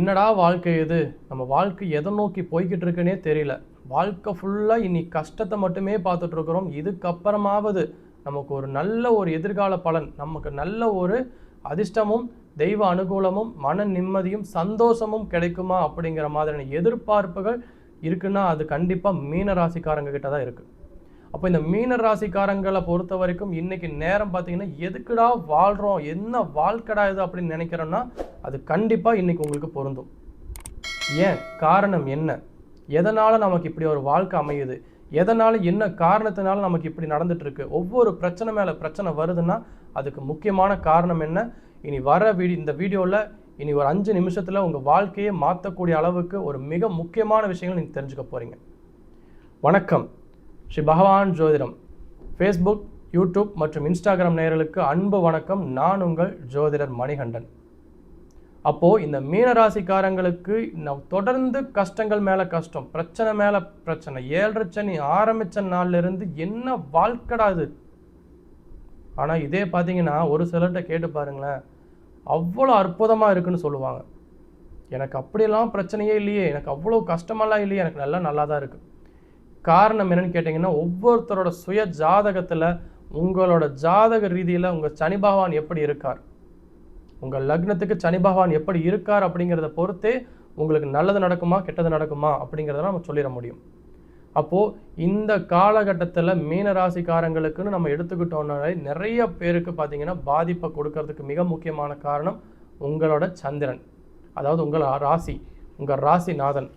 என்னடா வாழ்க்கை இது? நம்ம வாழ்க்கை எதை நோக்கி போய்கிட்டு இருக்குன்னே தெரியல. வாழ்க்கை ஃபுல்லாக இனி கஷ்டத்தை மட்டுமே பார்த்துட்ருக்குறோம் இதுக்கப்புறமாவது நமக்கு ஒரு நல்ல ஒரு எதிர்கால பலன் நமக்கு நல்ல ஒரு அதிர்ஷ்டமும் தெய்வ அனுகூலமும் மன நிம்மதியும் சந்தோஷமும் கிடைக்குமா அப்படிங்கிற மாதிரியான எதிர்பார்ப்புகள் இருக்குன்னா அது கண்டிப்பாக மீன ராசிக்காரங்க கிட்ட தான் இருக்குது அப்போ இந்த மீன ராசிக்காரங்களை பொறுத்த வரைக்கும் இன்னைக்கு நேரம் பார்த்தீங்கன்னா எதுக்குடா வாழ்கிறோம் என்ன வாழ்க்கடா இது அப்படின்னு நினைக்கிறோன்னா அது கண்டிப்பாக இன்னைக்கு உங்களுக்கு பொருந்தும். ஏன்? காரணம் என்ன? எதனால் நமக்கு இப்படி ஒரு வாழ்க்கை அமையுது? எதனால் என்ன காரணத்தினால நமக்கு இப்படி நடந்துட்டுருக்கு? ஒவ்வொரு பிரச்சனை மேலே பிரச்சனை வருதுன்னா அதுக்கு முக்கியமான காரணம் என்ன? இனி வர வீடி இந்த வீடியோவில் இனி ஒரு அஞ்சு நிமிஷத்தில் உங்கள் வாழ்க்கையை மாற்றக்கூடிய அளவுக்கு ஒரு மிக முக்கியமான விஷயங்கள் நீங்கள் தெரிஞ்சுக்க போகிறீங்க வணக்கம். ஸ்ரீ பகவான் ஜோதிடம். ஃபேஸ்புக் யூடியூப் மற்றும் இன்ஸ்டாகிராம் நேயர்களுக்கு அன்பு வணக்கம். நான் உங்கள் ஜோதிடர் மணிகண்டன். அப்போது இந்த மீனராசிக்காரங்களுக்கு நான் தொடர்ந்து கஷ்டங்கள் மேலே கஷ்டம் பிரச்சனை மேலே பிரச்சனை ஏழரை சனி ஆரம்பித்த நாள்லேருந்து என்ன வாழ்க்கடாது ஆனால் இதே பார்த்தீங்கன்னா ஒரு சிலர்கிட்ட கேட்டு பாருங்களேன் அவ்வளோ அற்புதமாக இருக்குன்னு சொல்லுவாங்க. எனக்கு அப்படியெல்லாம் பிரச்சனையே இல்லையே எனக்கு அவ்வளோ கஷ்டமெல்லாம் இல்லையே எனக்கு நல்லா நல்லா தான் இருக்குது காரணம் என்னன்னு கேட்டிங்கன்னா ஒவ்வொருத்தரோட சுய ஜாதகத்தில் உங்களோட ஜாதக ரீதியில் உங்கள் சனி பகவான் எப்படி இருக்கார்? உங்கள் லக்னத்துக்கு சனி பகவான் எப்படி இருக்கார் அப்படிங்கிறத பொறுத்தே உங்களுக்கு நல்லது நடக்குமா கெட்டது நடக்குமா அப்படிங்கிறத நம்ம சொல்லிட முடியும். அப்போது இந்த காலகட்டத்தில் மீன ராசிக்காரங்களுக்குன்னு நம்ம எடுத்துக்கிட்டோம்னாலே நிறைய பேருக்கு பார்த்தீங்கன்னா பாதிப்பை கொடுக்கறதுக்கு மிக முக்கியமான காரணம் உங்களோட சந்திரன். அதாவது உங்கள் ராசி உங்கள் ராசிநாதன்.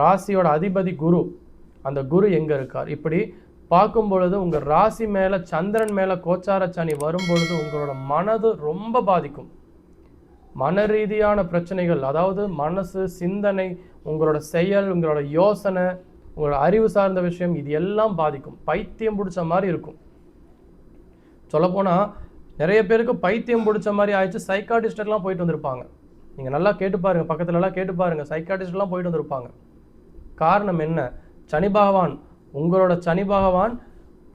ராசியோட அதிபதி குரு. அந்த குரு எங்கே இருக்கார்? இப்படி பார்க்கும் பொழுது உங்கள் ராசி மேலே சந்திரன் மேலே கோச்சார சனி வரும் பொழுது உங்களோட மனது ரொம்ப பாதிக்கும். மன ரீதியான பிரச்சனைகள் அதாவது மனசு சிந்தனை உங்களோட செயல் உங்களோட யோசனை உங்களோட அறிவு சார்ந்த விஷயம் இது எல்லாம் பாதிக்கும். பைத்தியம் பிடிச்ச மாதிரி இருக்கும். சொல்லப்போனால் நிறைய பேருக்கு பைத்தியம் பிடிச்ச மாதிரி ஆயிடுச்சு சைக்காட்டிஸ்டெல்லாம் போயிட்டு வந்திருப்பாங்க. நீங்கள் நல்லா கேட்டு பாருங்கள் பக்கத்துலலாம் கேட்டு பாருங்கள் சைக்காட்டிஸ்ட்லாம் போயிட்டு வந்திருப்பாங்க. காரணம் என்ன? சனி பகவான் உங்களோட சனி பகவான்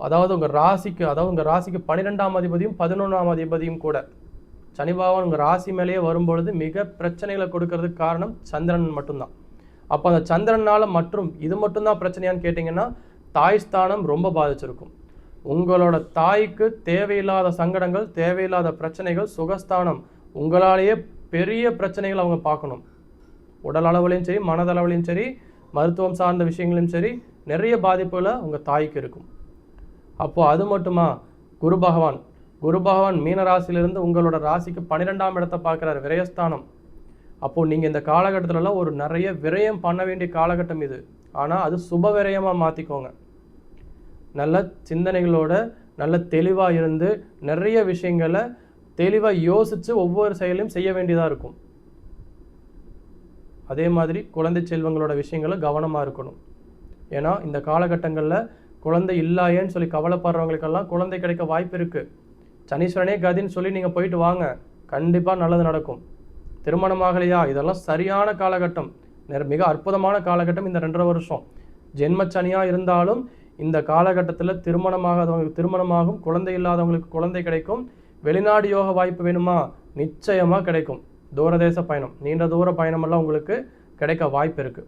அதாவது உங்கள் ராசிக்கு அதாவது உங்கள் ராசிக்கு பன்னிரெண்டாம் அதிபதியும் பதினொன்றாம் அதிபதியும் கூட. சனி பகவான் உங்கள் ராசி மேலேயே வரும்பொழுது மிக பிரச்சனைகளை கொடுக்கறதுக்கு காரணம் சந்திரன் மட்டும்தான். அப்போ அந்த சந்திரனால் மற்றும் இது மட்டும்தான் பிரச்சனையான்னு கேட்டிங்கன்னா தாய் ஸ்தானம் ரொம்ப பாதிச்சிருக்கும். உங்களோட தாய்க்கு தேவையில்லாத சங்கடங்கள் தேவையில்லாத பிரச்சனைகள் சுகஸ்தானம் உங்களாலேயே பெரிய பிரச்சனைகள் அவங்க பார்க்கணும். உடல் அளவுலையும் சரி மனதளவுலையும் சரி மருத்துவம் சார்ந்த விஷயங்களும் சரி நிறைய பாதிப்புகளை உங்கள் தாய்க்கு இருக்கும். அப்போது அது மட்டுமா? குரு பகவான். குரு பகவான் மீன ராசியிலிருந்து உங்களோட ராசிக்கு பன்னிரெண்டாம் இடத்தை பார்க்குறாரு விரயஸ்தானம். அப்போது நீங்கள் இந்த காலகட்டத்திலலாம் ஒரு நிறைய விரயம் பண்ண வேண்டிய காலகட்டம் இது. ஆனால் அது சுப விரயமாக மாற்றிக்கோங்க நல்ல சிந்தனைகளோட நல்ல தெளிவாக இருந்து நிறைய விஷயங்களை தெளிவாக யோசித்து ஒவ்வொரு செயலையும் செய்ய வேண்டியதாக இருக்கும். அதே மாதிரி குழந்தை செல்வங்களோட விஷயங்களை கவனமாக இருக்கணும். ஏன்னா இந்த காலகட்டங்களில் குழந்தை இல்லையேன்னு சொல்லி கவலைப்படுறவங்களுக்கெல்லாம் குழந்தை கிடைக்க வாய்ப்பு இருக்குது சனீஸ்வரனே கதின்னு சொல்லி நீங்கள் போயிட்டு வாங்க. கண்டிப்பாக நல்லது நடக்கும். திருமணமாகலையா இதெல்லாம் சரியான காலகட்டம். நிற- மிக அற்புதமான காலகட்டம் இந்த ரெண்டரை வருஷம். ஜென்மச்சனியாக இருந்தாலும் இந்த காலகட்டத்தில் திருமணமாகாதவங்களுக்கு திருமணமாகும் குழந்தை இல்லாதவங்களுக்கு குழந்தை கிடைக்கும். வெளிநாடு யோக வாய்ப்பு வேணுமா? நிச்சயமாக கிடைக்கும். தூரதேச பயணம் நீண்ட தூர பயணமெல்லாம் உங்களுக்கு கிடைக்க வாய்ப்பு இருக்குது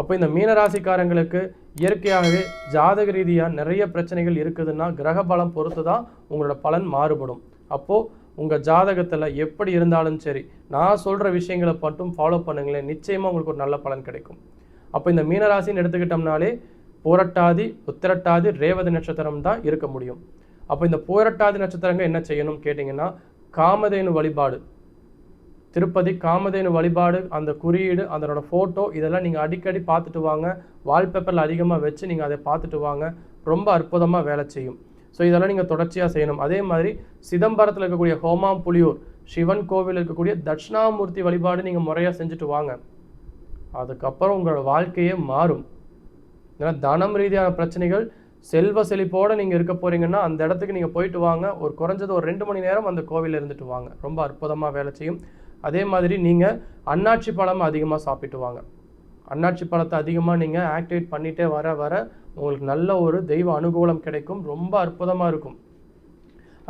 அப்போ இந்த மீனராசிக்காரங்களுக்கு இயற்கையாகவே ஜாதக ரீதியாக நிறைய பிரச்சனைகள் இருக்குதுன்னா கிரக பலம் பொறுத்து தான் உங்களோட பலன் மாறுபடும். அப்போது உங்கள் ஜாதகத்தில் எப்படி இருந்தாலும் சரி நான் சொல்கிற விஷயங்களை மட்டும் ஃபாலோ பண்ணுங்களேன். நிச்சயமாக உங்களுக்கு ஒரு நல்ல பலன் கிடைக்கும். அப்போ இந்த மீனராசின்னு எடுத்துக்கிட்டோம்னாலே போரட்டாதி உத்திரட்டாதி ரேவதி நட்சத்திரம் தான் இருக்க முடியும். அப்போ இந்த போரட்டாதி நட்சத்திரங்க என்ன செய்யணும் கேட்டிங்கன்னா காமதேனு வழிபாடு. திருப்பதி காமதேனு வழிபாடு அந்த குறியீடு அதனோட ஃபோட்டோ இதெல்லாம் நீங்கள் அடிக்கடி பார்த்துட்டு வாங்க. வால்பேப்பரில் அதிகமாக வச்சு நீங்கள் அதை பார்த்துட்டு வாங்க. ரொம்ப அற்புதமாக வேலை செய்யும். ஸோ இதெல்லாம் நீங்கள் தொடர்ச்சியாக செய்யணும். அதே மாதிரி சிதம்பரத்தில் இருக்கக்கூடிய ஹோமாம் புலியூர் சிவன் கோவில் இருக்கக்கூடிய தட்சிணாமூர்த்தி வழிபாடு நீங்கள் முறையாக செஞ்சுட்டு வாங்க. அதுக்கப்புறம் உங்களோட வாழ்க்கையே மாறும். ஏன்னா தனம் ரீதியான பிரச்சனைகள் செல்வ செழிப்போடு நீங்கள் இருக்க போகிறீங்கன்னா அந்த இடத்துக்கு நீங்கள் போயிட்டு வாங்க. ஒரு குறைஞ்சது ஒரு ரெண்டு மணி நேரம் அந்த கோவிலில் இருந்துட்டு வாங்க. ரொம்ப அற்புதமாக வேலை செய்யும். அதே மாதிரி நீங்கள் அன்னாட்சி பழம் அதிகமாக சாப்பிட்டு வாங்க. அன்னாட்சி பழத்தை அதிகமாக நீங்கள் ஆக்டிவேட் பண்ணிகிட்டே வர வர உங்களுக்கு நல்ல ஒரு தெய்வ அனுகூலம் கிடைக்கும். ரொம்ப அற்புதமாக இருக்கும்.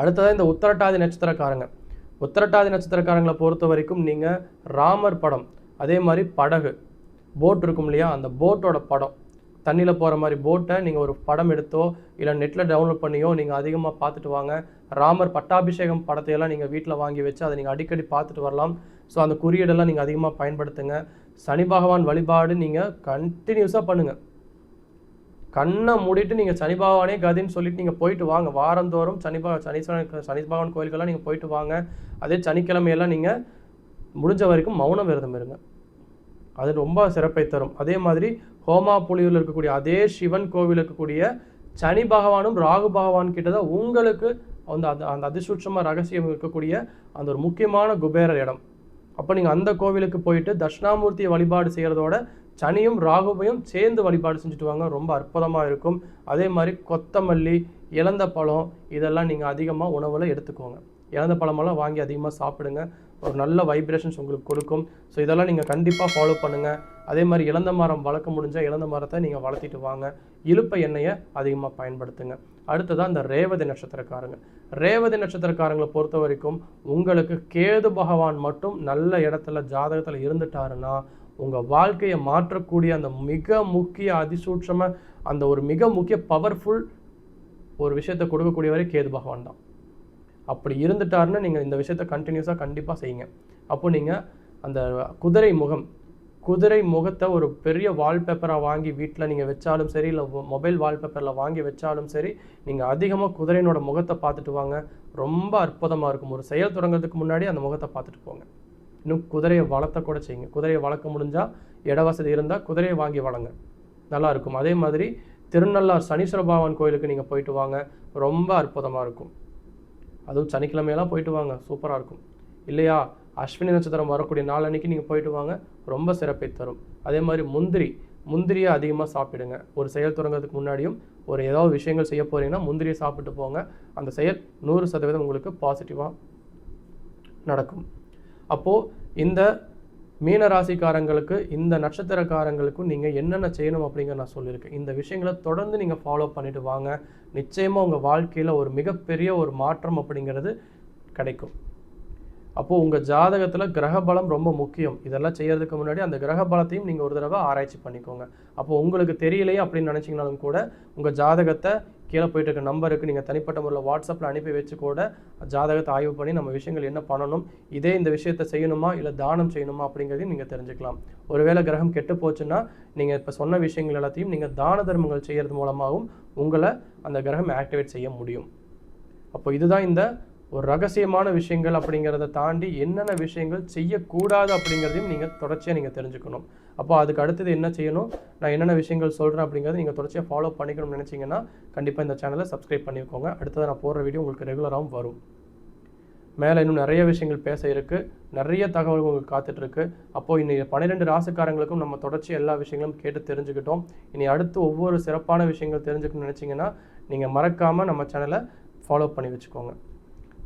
அடுத்ததாக இந்த உத்தரட்டாதி நட்சத்திரக்காரங்க. உத்தரட்டாதி நட்சத்திரக்காரங்களை பொறுத்த வரைக்கும் நீங்கள் ராமர் படம் அதே மாதிரி படகு போட் இருக்கும் இல்லையா? அந்த போட்டோட படம். தண்ணியில் போகிற மாதிரி போட்டை நீங்கள் ஒரு படம் எடுத்தோ இல்லை நெட்டில் டவுன்லோட் பண்ணியோ நீங்கள் அதிகமாக பார்த்துட்டு வாங்க. ராமர் பட்டாபிஷேகம் படத்தையெல்லாம் நீங்கள் வீட்டில் வாங்கி வச்சு அதை நீங்கள் அடிக்கடி பார்த்துட்டு வரலாம். ஸோ அந்த குறியீடெல்லாம் நீங்கள் அதிகமாக பயன்படுத்துங்க. சனி பகவான் வழிபாடு நீங்கள் கண்டினியூஸாக பண்ணுங்கள் கண்ணை மூடிட்டு நீங்கள் சனி பகவானே கதின்னு சொல்லிட்டு நீங்கள் போயிட்டு வாங்க. வாரந்தோறும் சனி பக சனி சனி பகவான் கோயிலுக்கெல்லாம் நீங்கள் போயிட்டு வாங்க. அதே சனிக்கிழமையெல்லாம் நீங்கள் முடிஞ்ச வரைக்கும் மௌன விரதம் இருங்க. அது ரொம்ப சிறப்பை தரும். அதே மாதிரி ஹோமா புலியூரில் இருக்கக்கூடிய அதே சிவன் கோவில் இருக்கக்கூடிய சனி பகவானும் ராகு பகவான் கிட்ட தான் உங்களுக்கு அந்த அந்த அந்த அதிசூட்சமாக ரகசியம் இருக்கக்கூடிய அந்த ஒரு முக்கியமான குபேரர் இடம். அப்போ நீங்கள் அந்த கோவிலுக்கு போயிட்டு தட்சிணாமூர்த்தியை வழிபாடு செய்கிறதோட சனியும் ராகுவையும் சேர்ந்து வழிபாடு செஞ்சுட்டு வாங்க ரொம்ப அற்புதமாக இருக்கும். அதே மாதிரி கொத்தமல்லி இழந்த பழம் இதெல்லாம் நீங்கள் அதிகமாக உணவில் எடுத்துக்கோங்க. இலந்த பழமெல்லாம் வாங்கி அதிகமாக சாப்பிடுங்க. ஒரு நல்ல வைப்ரேஷன்ஸ் உங்களுக்கு கொடுக்கும். ஸோ இதெல்லாம் நீங்கள் கண்டிப்பாக ஃபாலோ பண்ணுங்கள் அதே மாதிரி இளந்த மரம் வளர்க்க முடிஞ்சால் இளந்த மரத்தை நீங்கள் வளர்த்திட்டு வாங்க. இலுப்பை எண்ணெயை அதிகமாக பயன்படுத்துங்க. அடுத்ததாக இந்த ரேவதி நட்சத்திரக்காரங்க. ரேவதி நட்சத்திரக்காரங்களை பொறுத்த வரைக்கும் உங்களுக்கு கேது பகவான் மட்டும் நல்ல இடத்துல ஜாதகத்தில் இருந்துட்டாருன்னா உங்கள் வாழ்க்கையை மாற்றக்கூடிய அந்த மிக முக்கிய அதிசூட்சமாக அந்த ஒரு மிக முக்கிய பவர்ஃபுல் ஒரு விஷயத்தை கொடுக்கக்கூடியவரே கேது பகவான் தான். அப்படி இருந்துட்டாருன்னா நீங்கள் இந்த விஷயத்தை கண்டினியூஸாக கண்டிப்பாக செய்யுங்க. அப்போ நீங்கள் அந்த குதிரை முகம் குதிரை முகத்தை ஒரு பெரிய வால்பேப்பராக வாங்கி வீட்டில் நீங்கள் வச்சாலும் சரி இல்லை மொபைல் வால்பேப்பரில் வாங்கி வச்சாலும் சரி நீங்கள் அதிகமாக குதிரையினோட முகத்தை பார்த்துட்டு வாங்க. ரொம்ப அற்புதமாக இருக்கும். ஒரு செயல் தொடங்குறதுக்கு முன்னாடி அந்த முகத்தை பார்த்துட்டு போங்க. இன்னும் குதிரையை வளர்த்த கூட செய்யுங்க. குதிரையை வளர்க்க முடிஞ்சால் இட வசதி இருந்தால் குதிரையை வாங்கி வளங்க. நல்லா இருக்கும். அதே மாதிரி திருநள்ளார் சனீஸ்வர பகவான் கோயிலுக்கு நீங்கள் போயிட்டு வாங்க. ரொம்ப அற்புதமாக இருக்கும். அதுவும் சனிக்கிழமையெல்லாம் போயிட்டு வாங்க. சூப்பராக இருக்கும். இல்லையா? அஸ்வினி நட்சத்திரம் வரக்கூடிய நாள் அன்றைக்கி நீங்கள் போயிட்டு வாங்க. ரொம்ப சிறப்பை தரும். அதே மாதிரி முந்திரி முந்திரியை அதிகமாக சாப்பிடுங்க. ஒரு செயல் தொடங்குறதுக்கு முன்னாடியும் ஒரு ஏதாவது விஷயங்கள் செய்ய போறீங்கன்னா முந்திரியை சாப்பிட்டு போங்க. அந்த செயல் நூறு சதவீதம் உங்களுக்கு பாசிட்டிவாக நடக்கும். அப்போது இந்த மீன ராசிக்காரங்களுக்கு இந்த நட்சத்திரக்காரங்களுக்கும் நீங்கள் என்னென்ன செய்யணும் அப்படிங்கிற நான் சொல்லியிருக்கேன். இந்த விஷயங்களை தொடர்ந்து நீங்கள் ஃபாலோ பண்ணிட்டு வாங்க. நிச்சயமாக உங்கள் வாழ்க்கையில் ஒரு மிகப்பெரிய ஒரு மாற்றம் அப்படிங்கிறது கிடைக்கும். அப்போது உங்கள் ஜாதகத்தில் கிரக பலம் ரொம்ப முக்கியம். இதெல்லாம் செய்யறதுக்கு முன்னாடி அந்த கிரக பலத்தையும் நீங்கள் ஒரு தடவை ஆராய்ச்சி பண்ணிக்கோங்க. அப்போ உங்களுக்கு தெரியலையே அப்படின்னு நினச்சிங்கனாலும் கூட உங்கள் ஜாதகத்தை கீழே போயிட்டு இருக்க நம்பருக்கு நீங்கள் தனிப்பட்ட முறையில் வாட்ஸ்அப்பில் அனுப்பி வச்சு கூட ஜாதகத்தை ஆய்வு பண்ணி நம்ம விஷயங்கள் என்ன பண்ணணும் இதே இந்த விஷயத்தை செய்யணுமா இல்லை தானம் செய்யணுமா அப்படிங்கிறதையும் நீங்கள் தெரிஞ்சுக்கலாம். ஒருவேளை கிரகம் கெட்டு போச்சுன்னா நீங்கள் இப்போ சொன்ன விஷயங்கள் எல்லாத்தையும் நீங்கள் தான தர்மங்கள் செய்கிறது மூலமாகவும் உங்களை அந்த கிரகம் ஆக்டிவேட் செய்ய முடியும். அப்போ இதுதான் இந்த ஒரு ரகசியமான விஷயங்கள் அப்படிங்கிறத தாண்டி என்னென்ன விஷயங்கள் செய்யக்கூடாது அப்படிங்கிறதையும் நீங்கள் தொடர்ச்சியாக நீங்கள் தெரிஞ்சுக்கணும். அப்போ அதுக்கு அடுத்தது என்ன செய்யணும்? நான் என்னென்ன விஷயங்கள் சொல்கிறேன் அப்படிங்கிறத நீங்கள் தொடர்ச்சியாக ஃபாலோ பண்ணிக்கணும்னு நினச்சிங்கன்னா கண்டிப்பாக இந்த சேனலை சப்ஸ்கிரைப் பண்ணிக்கோங்க. அடுத்தது நான் போடுற வீடியோ உங்களுக்கு ரெகுலராகவும் வரும். மேலே இன்னும் நிறைய விஷயங்கள் பேச இருக்குது நிறைய தகவல்கள் உங்களுக்கு காத்துட்ருக்கு. அப்போது இனி பன்னிரெண்டு ராசிக்காரங்களுக்கும் நம்ம தொடர்ச்சி எல்லா விஷயங்களும் கேட்டு தெரிஞ்சுக்கிட்டோம். இனி அடுத்து ஒவ்வொரு சிறப்பான விஷயங்கள் தெரிஞ்சுக்கணும்னு நினச்சிங்கன்னா நீங்கள் மறக்காமல் நம்ம சேனலை ஃபாலோ பண்ணி வச்சுக்கோங்க.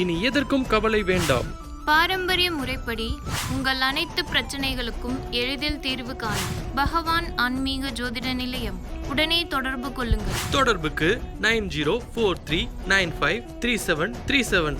இனி எதற்கும் கவலை வேண்டாம். பாரம்பரிய முறைப்படி உங்கள் அனைத்து பிரச்சனைகளுக்கும் எளிதில் தீர்வு காணும் பகவான் ஆன்மீக ஜோதிட நிலையம் உடனே தொடர்பு கொள்ளுங்கள். தொடர்புக்கு nine zero four three nine five three seven three seven.